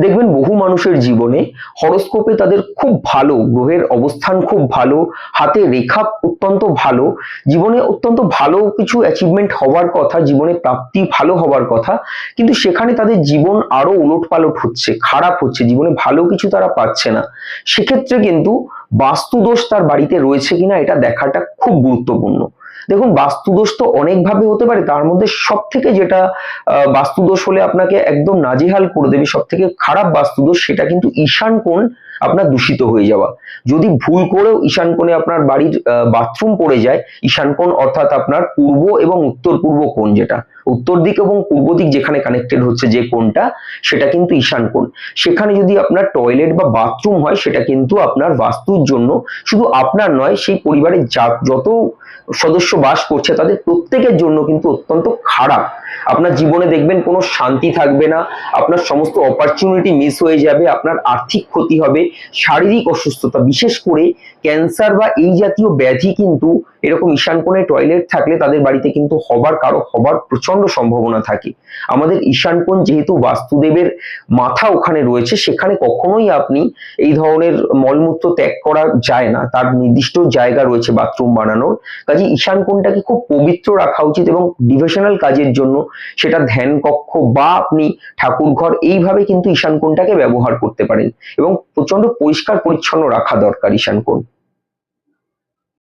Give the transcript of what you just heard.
দেখবেন বহু মানুষের জীবনে হরোস্কোপে তাদের খুব ভালো, গ্রহের অবস্থান খুব ভালো, হাতে রেখা অত্যন্ত ভালো, জীবনে অত্যন্ত ভালো কিছু অ্যাচিভমেন্ট হওয়ার কথা, জীবনে প্রাপ্তি ভালো হওয়ার কথা, কিন্তু সেখানে তাদের জীবন আরও উলট পালট হচ্ছে, খারাপ হচ্ছে, জীবনে ভালো কিছু তারা পাচ্ছে না। সেক্ষেত্রে কিন্তু বাস্তুদোষ তার বাড়িতে রয়েছে কিনা এটা দেখাটা খুব গুরুত্বপূর্ণ। দেখুন, বাস্তুদোষ তো অনেকভাবে হতে পারে, তার মধ্যে সব থেকে যেটা বাস্তুদোষ হলে আপনাকে একদম নাজেহাল করে দেবে সব থেকে খারাপ বাস্তুদোষ সেটা কিন্তু ঈশান কোণ আপনার দূষিত হয়ে যাওয়া। যদি ভুল করেও ঈশান কোণে আপনার বাড়ির বাথরুম পড়ে যায়, ঈশান কোণ অর্থাৎ আপনার পূর্ব এবং উত্তর পূর্ব কোণ যেটা, উত্তর দিক এবং পূর্ব দিক যেখানে কানেক্টেড হচ্ছে যে কোণটা, সেটা কিন্তু ঈশান কোণ। সেখানে যদি আপনার টয়লেট বা বাথরুম হয়, সেটা কিন্তু আপনার বাস্তুর জন্য শুধু আপনার নয়, সেই পরিবারের যত সদস্য বাস করছে তাদের প্রত্যেকের জন্য কিন্তু অত্যন্ত খারাপ। আপনার জীবনে দেখবেন কোনো শান্তি থাকবে না, আপনার সমস্ত অপরচুনিটি মিস হয়ে যাবে, আপনার আর্থিক ক্ষতি হবে, শারীরিক অসুস্থতা, বিশেষ করে ক্যান্সার বা এই জাতীয় ব্যাধি কিন্তু এরকম ঈশান কোণে টয়লেট থাকলে তাদের বাড়িতে কিন্তু হবার কারও হবার প্রচণ্ড সম্ভাবনা থাকে। আমাদের ঈশান কোণ যেহেতু বাস্তুদেবের মাথা ওখানে রয়েছে, সেখানে কখনোই আপনি এই ধরনের মলমূত্র ত্যাগ করা যায় না, তার নির্দিষ্ট জায়গা রয়েছে বাথরুম বানানোর। কাজে ঈশান কোণটাকে খুব পবিত্র রাখা উচিত এবং ডিভিশনাল কাজের জন্য সেটা ধ্যান কক্ষ বা আপনি ঠাকুর ঘর এইভাবে কিন্তু ঈশান কোণটাকে ব্যবহার করতে পারেন। এবং প্রচণ্ড পরিষ্কার পরিচ্ছন্ন রাখা দরকার ঈশান কোণ।